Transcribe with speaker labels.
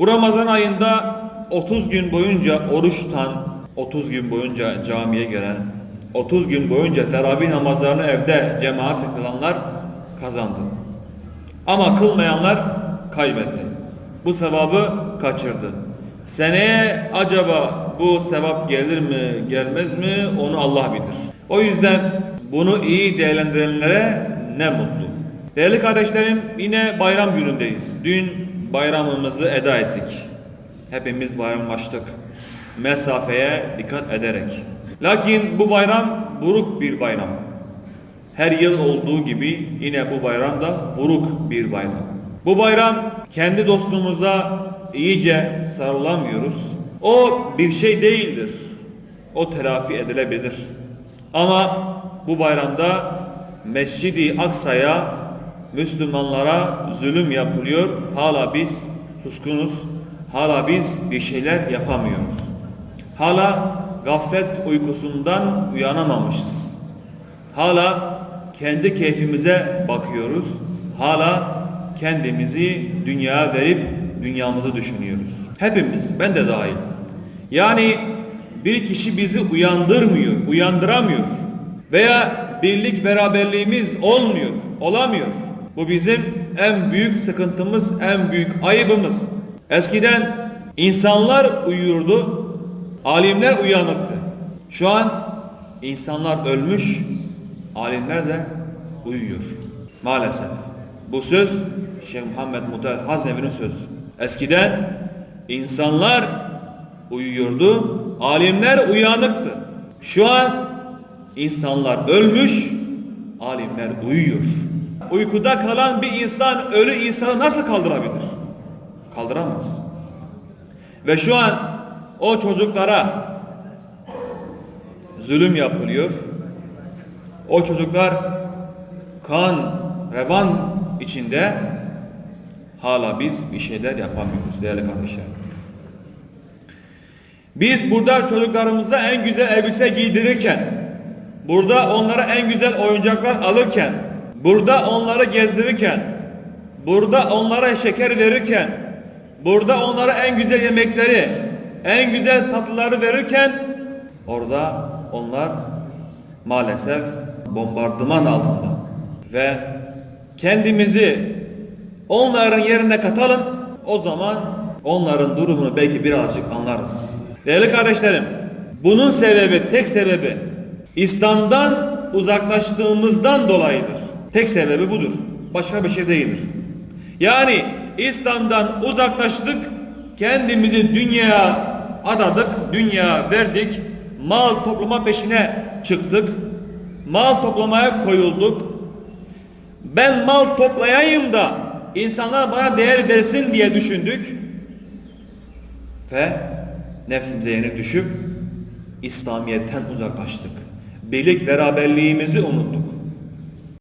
Speaker 1: Bu Ramazan ayında 30 gün boyunca oruç tutan, 30 gün boyunca camiye gelen, 30 gün boyunca teravih namazlarını evde cemaat kılanlar kazandı. Ama kılmayanlar kaybetti. Bu sevabı kaçırdı. Seneye acaba bu sevap gelir mi gelmez mi onu Allah bilir. O yüzden bunu iyi değerlendirenlere ne mutlu. Değerli kardeşlerim yine bayram günündeyiz. Dün bayramımızı eda ettik. Hepimiz bayramlaştık. Mesafeye dikkat ederek. Lakin bu bayram buruk bir bayram. Her yıl olduğu gibi yine bu bayram da buruk bir bayram. Bu bayram kendi dostluğumuzda iyice sarılamıyoruz. O bir şey değildir. O telafi edilebilir. Ama bu bayramda Mescid-i Aksa'ya Müslümanlara zulüm yapılıyor. Hala biz suskunuz. Hala biz bir şeyler yapamıyoruz. Hala gaflet uykusundan uyanamamışız. Hala kendi keyfimize bakıyoruz. Hala kendimizi dünyaya verip dünyamızı düşünüyoruz. Hepimiz, ben de dahil. Yani bir kişi bizi uyandırmıyor, uyandıramıyor. Veya birlik beraberliğimiz olmuyor, olamıyor. Bu bizim en büyük sıkıntımız, en büyük ayıbımız. Eskiden insanlar uyurdu, alimler uyanıktı. Şu an insanlar ölmüş, alimler de uyuyor. Maalesef. Bu söz Şeyh Muhammed Mutel Haznevi'nin sözü. Eskiden insanlar uyuyordu, alimler uyanıktı. Şu an insanlar ölmüş, alimler uyuyor. Uykuda kalan bir insan ölü insanı nasıl kaldırabilir? Kaldıramaz. Ve şu an o çocuklara zulüm yapılıyor. O çocuklar kan, revan içinde hala biz bir şeyler yapamıyoruz değerli kardeşler. Biz burada çocuklarımıza en güzel elbise giydirirken, burada onlara en güzel oyuncaklar alırken, burada onları gezdirirken, burada onlara şeker verirken, burada onlara en güzel yemekleri, en güzel tatlıları verirken, orada onlar maalesef bombardıman altında ve kendimizi onların yerine katalım o zaman onların durumunu belki birazcık anlarız. Değerli kardeşlerim bunun sebebi tek sebebi İslam'dan uzaklaştığımızdan dolayıdır. Tek sebebi budur. Başka bir şey değildir. Yani İslam'dan uzaklaştık kendimizi dünyaya adadık, dünya verdik, mal toplama peşine çıktık, mal toplamaya koyulduk. Ben mal toplayayım da insanlar bana değer versin diye düşündük. Ve nefsimize yenik düşüp İslamiyet'ten uzaklaştık. Birlik beraberliğimizi unuttuk.